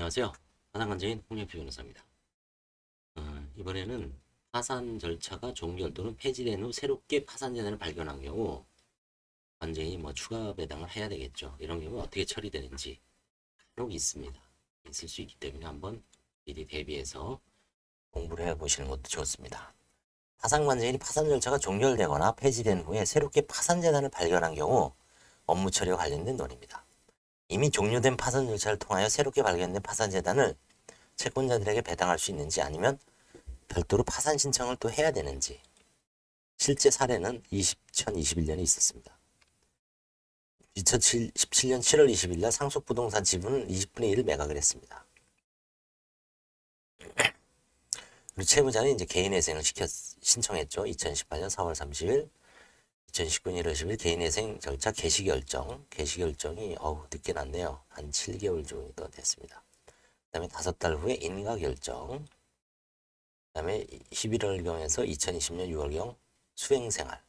안녕하세요. 파산관제인 홍영표 변호사입니다. 어, 이번에는 파산 절차가 종결 또는 폐지된 후 새롭게 파산 재산을 발견한 경우 관제인이 뭐 추가 배당을 해야 되겠죠. 이런 경우 어떻게 처리되는지 간혹 있습니다. 있을 수 있기 때문에 한번 미리 대비해서 공부를 해보시는 것도 좋습니다. 파산관제인이 파산 절차가 종결되거나 폐지된 후에 새롭게 파산 재산을 발견한 경우 업무 처리와 관련된 논의입니다. 이미 종료된 파산 절차를 통하여 새롭게 발견된 파산 재단을 채권자들에게 배당할 수 있는지 아니면 별도로 파산 신청을 또 해야 되는지 실제 사례는 2021년에 있었습니다. 2017년 7월 20일 날 상속부동산 지분은 20분의 1을 매각을 했습니다. 그리고 채무자는 이제 개인회생을 시켰 신청했죠. 2018년 4월 30일 2019년 1월 10일 개인회생 절차 개시 결정. 개시 결정이 어우 늦게 났네요. 한 7개월 정도 됐습니다. 그 다음에 다섯 달 후에 인가 결정. 그 다음에 11월경에서 2020년 6월경 수행생활.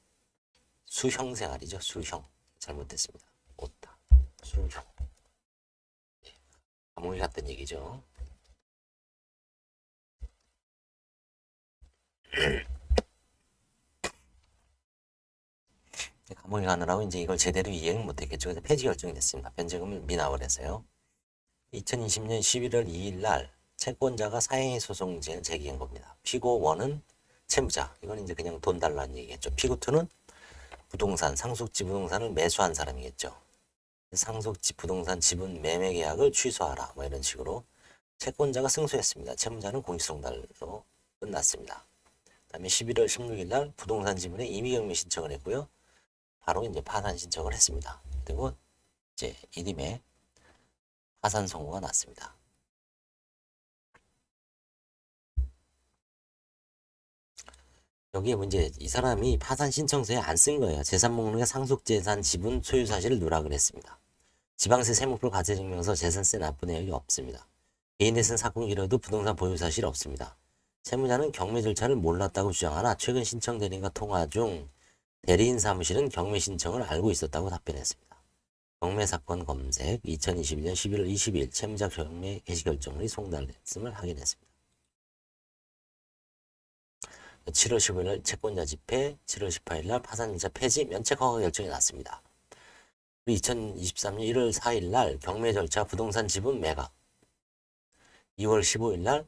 수형생활이죠. 수형. 잘못됐습니다. 오다. 수형. 감옥에 갔던 얘기죠. 감옥에 가느라고 이제 이걸 제대로 이해를 못했겠죠. 그래서 폐지 결정이 됐습니다. 변제금을 미납을 해서요. 2020년 11월 2일 날 채권자가 사행위 소송을 제기한 겁니다. 피고 1은 채무자. 이건 이제 그냥 돈 달라는 얘기겠죠. 피고 2는 부동산, 상속지 부동산을 매수한 사람이겠죠. 상속지 부동산 지분 매매 계약을 취소하라. 뭐 이런 식으로 채권자가 승소했습니다. 채무자는 공시송달로 끝났습니다. 그 다음에 11월 16일 날 부동산 지분에 임의경매 신청을 했고요. 바로 이제 파산 신청을 했습니다. 그리고 이제 이듬해 파산 선고가 났습니다. 여기에 문제 이 사람이 파산 신청서에 안 쓴 거예요. 재산 목록에 상속재산 지분 소유 사실을 누락을 했습니다. 지방세 세목표 과세증명서 재산세 납부 내역이 없습니다. 개인에 쓴 사건 기록도 부동산 보유 사실 없습니다. 채무자는 경매 절차를 몰랐다고 주장하나 최근 신청 대리인과 통화 중 대리인 사무실은 경매 신청을 알고 있었다고 답변했습니다. 경매 사건 검색 2021년 11월 20일 채무자 경매 개시 결정이 송달됐음을 확인했습니다. 7월 15일 날 채권자 집회, 7월 18일 날 파산자 폐지 면책 허가 결정이 났습니다. 2023년 1월 4일 날 경매 절차 부동산 지분 매각 2월 15일 날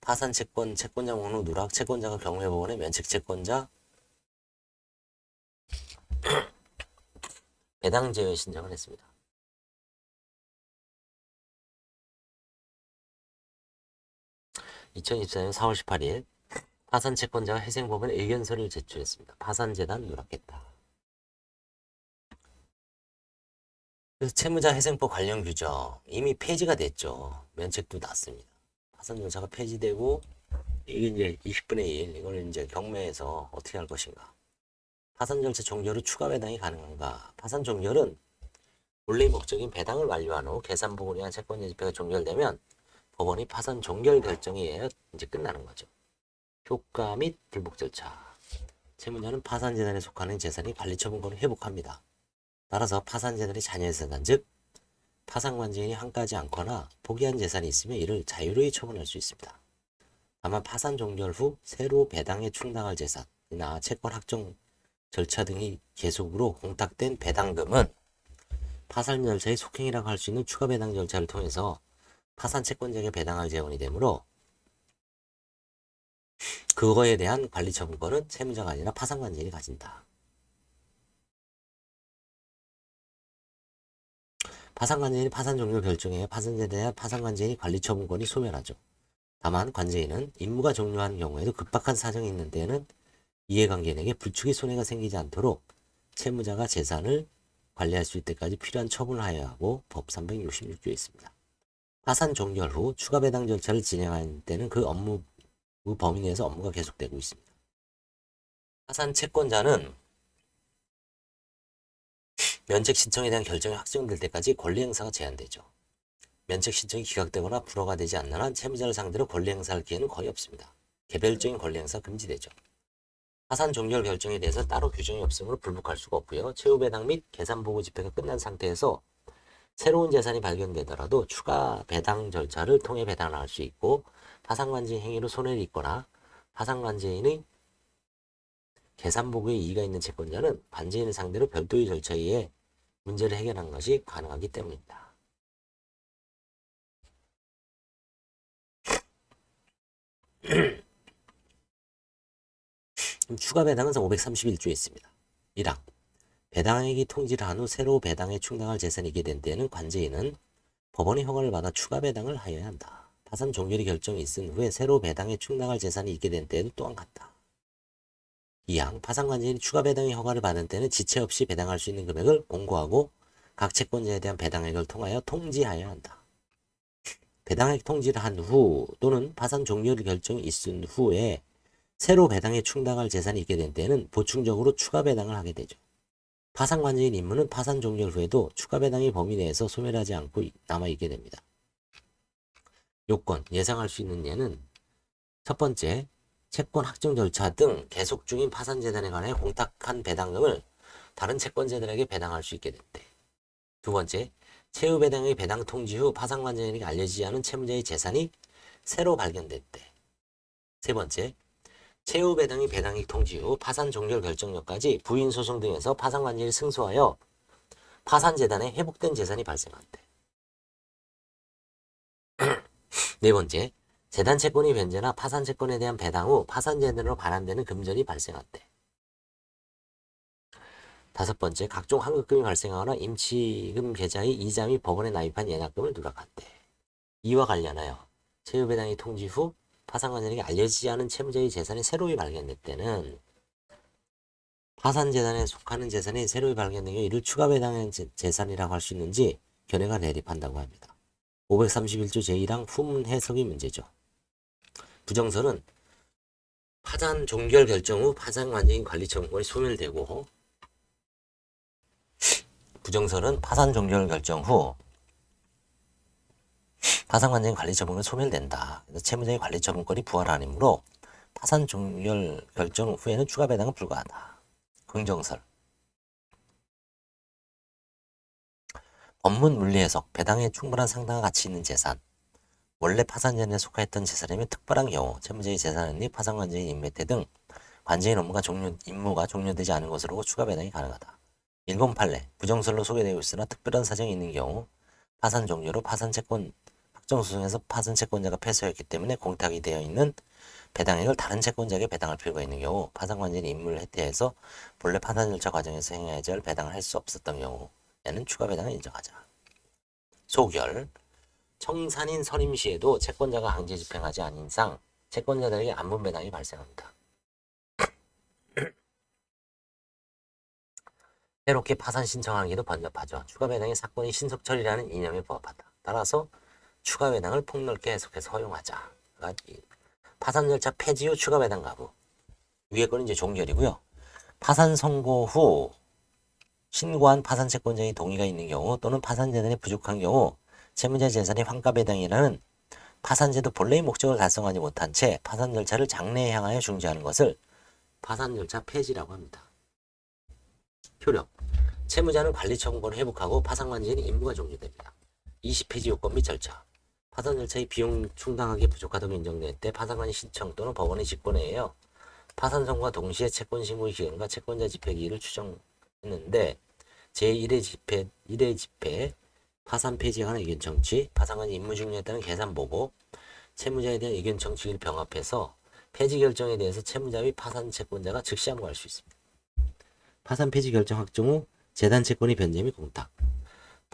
파산 채권 채권자 목록 누락 채권자가 경매법원에 면책 채권자 배당 제외 신청을 했습니다. (2024년 4월 18일) 파산 채권자가 회생법원에 의견서를 제출했습니다. 파산재단 누락했다. 채무자 회생법 관련 규정 이미 폐지가 됐죠. 면책도 났습니다. 파산 절차가 폐지되고 이게 이제 20분의 1 이걸 이제 경매에서 어떻게 할 것인가. 파산 절차 종결 후 추가 배당이 가능한가? 파산 종결은 본래의 목적인 배당을 완료한 후 계산 부분에 의한 채권자 집회가 종결되면 법원이 파산 종결 결정에 이제 끝나는 거죠. 효과 및 불복 절차. 채무자는 파산 재단에 속하는 재산이 관리 처분권을 회복합니다. 따라서 파산 재단이 자녀의 재산 즉 파산 관제인이 한가지 않거나 포기한 재산이 있으면 이를 자유로이 처분할 수 있습니다. 다만 파산 종결 후 새로 배당에 충당할 재산이나 채권 확정 절차 등이 계속으로 공탁된 배당금은 파산 절차의 속행이라고 할 수 있는 추가 배당 절차를 통해서 파산 채권자에게 배당할 재원이 되므로 그거에 대한 관리 처분권은 채무자가 아니라 파산관제인이 가진다. 파산관제인이 파산 종료 결정에 파산제에 대한 파산관제인이 관리 처분권이 소멸하죠. 다만 관제인은 임무가 종료하는 경우에도 급박한 사정이 있는 데에는 이해관계인에게 불축의 손해가 생기지 않도록 채무자가 재산을 관리할 수 있을 때까지 필요한 처분을 하여야 하고 법 366조에 있습니다. 파산 종결 후 추가 배당 절차를 진행할 때는 그 업무 그 범위 내에서 업무가 계속되고 있습니다. 파산 채권자는 면책 신청에 대한 결정이 확정될 때까지 권리 행사가 제한되죠. 면책 신청이 기각되거나 불허가 되지 않는 한 채무자를 상대로 권리 행사할 기회는 거의 없습니다. 개별적인 권리 행사 금지되죠. 파산 종결 결정에 대해서 따로 규정이 없으므로 불복할 수가 없고요. 최후 배당 및 계산 보고 집회가 끝난 상태에서 새로운 재산이 발견되더라도 추가 배당 절차를 통해 배당을 할 수 있고 파산관제인 행위로 손해를 입거나 파산관제인의 계산보고에 이의가 있는 채권자는 관제인을 상대로 별도의 절차에 의해 문제를 해결하는 것이 가능하기 때문입니다. 추가 배당은 531조에 있습니다. 1항 배당액이 통지를 한후 새로 배당에 충당할 재산이 있게 된 때에는 관제인은 법원의 허가를 받아 추가 배당을 하여야 한다. 파산 종결의 결정이 있은 후에 새로 배당에 충당할 재산이 있게 된 때에도 또한 같다. 2항 파산 관제인이 추가 배당의 허가를 받은 때는 지체 없이 배당할 수 있는 금액을 공고하고 각 채권자에 대한 배당액을 통하여 통지하여야 한다. 배당액 통지를 한 후 또는 파산 종결 결정이 있은 후에 새로 배당에 충당할 재산이 있게 된 때는 보충적으로 추가 배당을 하게 되죠. 파산관제인 임무는 파산 종결 후에도 추가 배당의 범위 내에서 소멸하지 않고 남아 있게 됩니다. 요건 예상할 수 있는 예는 첫 번째 채권 확정 절차 등 계속 중인 파산 재단에 관해 공탁한 배당금을 다른 채권자들에게 배당할 수 있게 된대. 두 번째 채무 배당의 배당 통지 후 파산관제인에게 알려지지 않은 채무자의 재산이 새로 발견됐대. 세 번째 채무 배당의 배당익 통지 후 파산 종결 결정력까지 부인 소송 등에서 파산관계를 승소하여 파산 재단에 회복된 재산이 발생한대. 네 번째, 재단 채권이 변제나 파산 채권에 대한 배당 후 파산 재단으로 반환되는 금전이 발생한대. 다섯 번째, 각종 환급금이 발생하거나 임치금 계좌의 이자 및 법원에 납입한 예납금을 누락한대. 이와 관련하여 채무배당이 통지 후 파산관장에게 알려지지 않은 채무자의 재산이 새로이 발견될 때는 파산재단에 속하는 재산이 새로이 발견된 경우 이를 추가 배당한 재- 재산이라고 할 수 있는지 견해가 대립한다고 합니다. 531조 제1항 후문 해석의 문제죠. 부정설은 파산 종결 결정 후 파산관장인 관리 청구권이 소멸되고 부정설은 파산 종결 결정 후 파산관장인 관리 처분은 소멸된다. 그래서 채무자의 관리 처분권이 부활하므로 파산 종결 결정 후에는 추가 배당은 불가하다. 긍정설 법문 물리 해석 배당에 충분한 상당한 가치 있는 재산 원래 파산 전에 속하였던 재산이면 특별한 경우 채무자의 재산이 파산 관제인 임매태 등 관제인 업무가 종료 임무가 종료되지 않은 것으로 추가 배당이 가능하다. 일본 판례 부정설로 소개되고 있으나 특별한 사정이 있는 경우 파산 종료로 파산 채권 확정 소송에서 파산 채권자가 패소했기 때문에 공탁이 되어 있는 배당액을 다른 채권자에게 배당할 필요가 있는 경우 파산관제인 임무를 해태해서 본래 파산 절차 과정에서 행해야지 할 배당을 할 수 없었던 경우에는 추가 배당을 인정하자. 소결 청산인 선임 시에도 채권자가 강제 집행하지 않은 이상 채권자들에게 안분 배당이 발생합니다. 새롭게 파산 신청하기도 번잡하죠. 추가 배당의 사건이 신속 처리라는 이념에 부합하다. 따라서 추가 배당을 폭넓게 해석해서 허용하자. 파산 절차 폐지 후 추가 배당 가부. 위에 거는 이제 종결이고요. 파산 선고 후 신고한 파산 채권자의 동의가 있는 경우 또는 파산 재단이 부족한 경우 채무자 재산의 환가 배당이라는 파산제도 본래의 목적을 달성하지 못한 채 파산 절차를 장래에 향하여 중지하는 것을 파산 절차 폐지라고 합니다. 효력 채무자는 관리 청구권을 회복하고 파산관제인 임무가 종료됩니다. 20폐지 요건 및 절차 파산 절차의 비용 충당하기 부족하다고 인정될 때 파산관이 신청 또는 법원의 의하여 파산 선고와 동시에 채권 신고의 기간과 채권자 집행 기일을 추정했는데 제1회 집회 1회 집회 파산 폐지에 관한 의견 청취, 파산관이 임무 중요에 따른 계산 보고, 채무자에 대한 의견 청취를 병합해서 폐지 결정에 대해서 채무자 및 파산 채권자가 즉시 항고할 수 있습니다. 파산 폐지 결정 확정 후 재단 채권이 변제 및 공탁.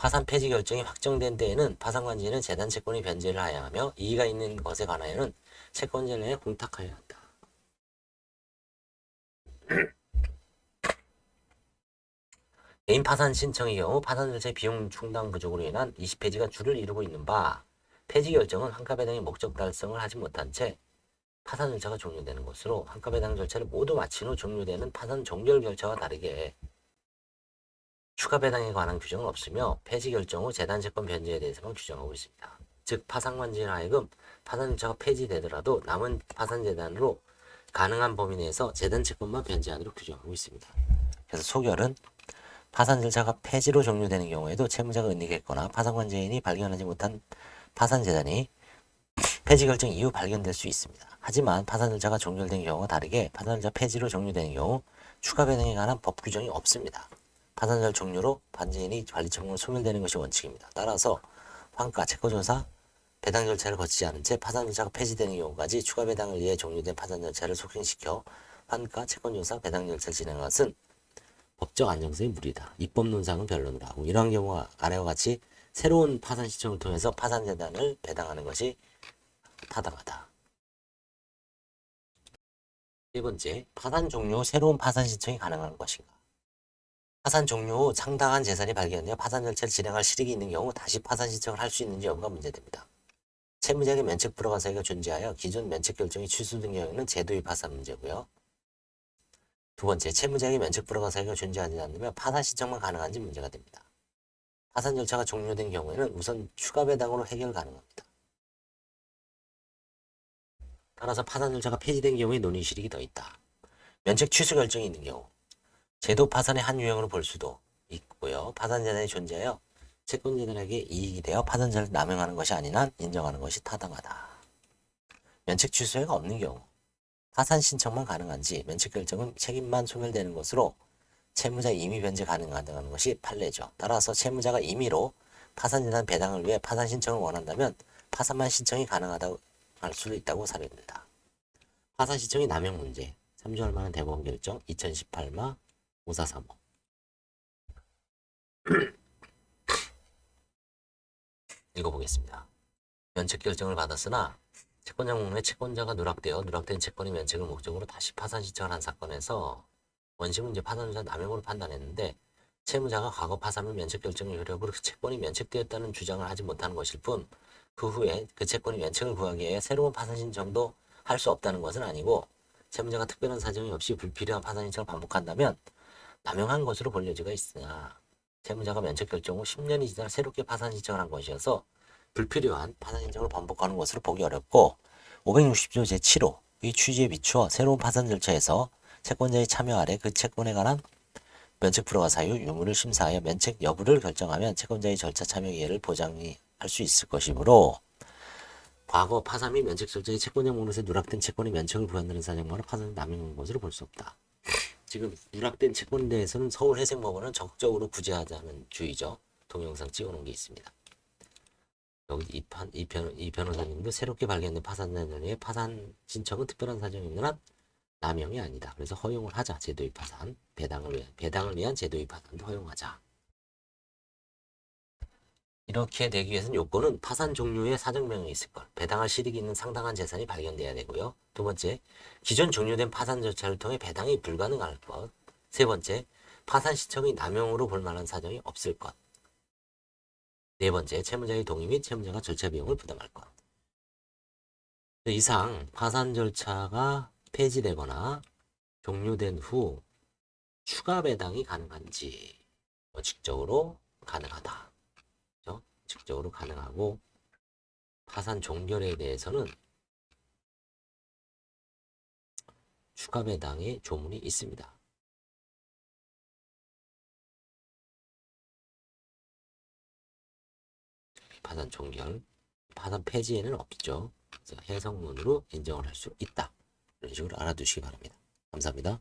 파산 폐지 결정이 확정된 때에는 파산관제는 재단 채권이 변제를 하여야 하며 이의가 있는 것에 관하여는 채권자를 해 공탁하여야 한다. 개인 파산 신청의 경우 파산 절차의 비용 충당 부족으로 인한 20폐지가 주를 이루고 있는 바 폐지 결정은 환가배당의 목적 달성을 하지 못한 채 파산 절차가 종료되는 것으로 환가배당 절차를 모두 마친 후 종료되는 파산 종결 절차와 다르게 추가 배당에 관한 규정은 없으며 폐지 결정 후 재단 채권 변제에 대해서만 규정하고 있습니다. 즉 파산관제인 하여금 파산 절차가 폐지되더라도 남은 파산 재단으로 가능한 범위 내에서 재단 채권만 변제하도록 규정하고 있습니다. 그래서 소결은 파산 절차가 폐지로 종료되는 경우에도 채무자가 은닉했거나 파산관제인이 발견하지 못한 파산재단이 폐지 결정 이후 발견될 수 있습니다. 하지만 파산 절차가 종결된 경우와 다르게 파산 절차 폐지로 종료되는 경우 추가 배당에 관한 법 규정이 없습니다. 파산 절차 종료로 반제인이 관리청으로 소멸되는 것이 원칙입니다. 따라서 환가, 채권조사, 배당 절차를 거치지 않은 채 파산 절차가 폐지되는 경우까지 추가 배당을 위해 종료된 파산 절차를 속행시켜 환가, 채권조사, 배당 절차를 진행한 것은 법적 안정성이 무리다. 입법 논상은 변론을 하고 이러한 경우가 아래와 같이 새로운 파산 시청을 통해서 파산 재단을 배당하는 것이 타당하다. 세 번째, 파산 종료 후 새로운 파산 신청이 가능한 것인가? 파산 종료 후 상당한 재산이 발견되어 파산 절차를 진행할 실익이 있는 경우 다시 파산 신청을 할 수 있는지 여부가 문제됩니다. 채무자에게 면책 불허가 사유가 존재하여 기존 면책 결정이 취소된 경우에는 제도의 파산 문제고요. 두 번째, 채무자에게 면책 불허가 사유가 존재하지 않으면 파산 신청만 가능한지 문제가 됩니다. 파산 절차가 종료된 경우에는 우선 추가 배당으로 해결 가능합니다. 따라서 파산 절차가 폐지된 경우에 논의 실익이 더 있다. 면책 취소 결정이 있는 경우, 제도 파산의 한 유형으로 볼 수도 있고요. 파산 재단이 존재하여 채권 재단에게 이익이 되어 파산 절차를 남용하는 것이 한 인정하는 것이 타당하다. 면책 취소가 없는 경우, 파산 신청만 가능한지 면책 결정은 책임만 소멸되는 것으로 채무자 임의 변제 가능하다는 것이 판례죠. 따라서 채무자가 임의로 파산 재단 배당을 위해 파산 신청을 원한다면 파산만 신청이 가능하다고 할 수도 있다고 사례된다. 파산 신청이 남용 문제 3주할 만한 대법원 결정 2018마 5435 읽어보겠습니다. 면책 결정을 받았으나 채권자 목록에 채권자가 누락되어 누락된 채권의 면책을 목적으로 다시 파산 신청을 한 사건에서 원심은 이제 파산자 남용으로 판단했는데 채무자가 과거 파산물 면책 결정의 효력으로 그 채권이 면책되었다는 주장을 하지 못하는 것일 뿐 그 후에 그 채권이 면책을 구하기 위해 새로운 파산 신청도 할 수 없다는 것은 아니고 채무자가 특별한 사정이 없이 불필요한 파산 신청을 반복한다면 남용한 것으로 볼 여지가 있으나 채무자가 면책 결정 후 10년이 지나 새롭게 파산 신청을 한 것이어서 불필요한 파산 신청을 반복하는 것으로 보기 어렵고 560조 제7호 이 취지에 비추어 새로운 파산 절차에서 채권자의 참여 아래 그 채권에 관한 면책 불허가 사유 유무를 심사하여 면책 여부를 결정하면 채권자의 절차 참여 이해를 보장할 수 있을 것이므로 과거 파산 및 면책 절차의 채권자 목록에 누락된 채권의 면책을 구한다는 사정만으로 파산을 남용한 것으로 볼 수 없다. 지금 누락된 채권에 대해서는 서울회생법원은 적극적으로 구제하자는 주의죠. 동영상 찍어놓은 게 있습니다. 여기 이, 판, 이, 변, 이 변호사님도 새롭게 발견된 파산자의 파산 신청은 특별한 사정이 있는 한 남용이 아니다. 그래서 허용을 하자. 제도의 파산. 배당을 위한, 배당을 위한 제도의 파산도 허용하자. 이렇게 되기 위해서는 요건은 파산 종료의 사정명이 있을 것. 배당할 실익이 있는 상당한 재산이 발견돼야 되고요. 두 번째, 기존 종료된 파산 절차를 통해 배당이 불가능할 것. 세 번째, 파산 신청이 남용으로 볼 만한 사정이 없을 것. 네 번째, 채무자의 동의 및 채무자가 절차 비용을 부담할 것. 이상 파산 절차가 폐지되거나 종료된 후 추가 배당이 가능한지 원칙적으로 가능하다. 원칙적으로 가능하고 파산 종결에 대해서는 추가 배당의 조문이 있습니다. 파산 종결, 파산 폐지에는 없죠. 그래서 해석문으로 인정을 할 수 있다. 이런 식으로 알아두시기 바랍니다. 감사합니다.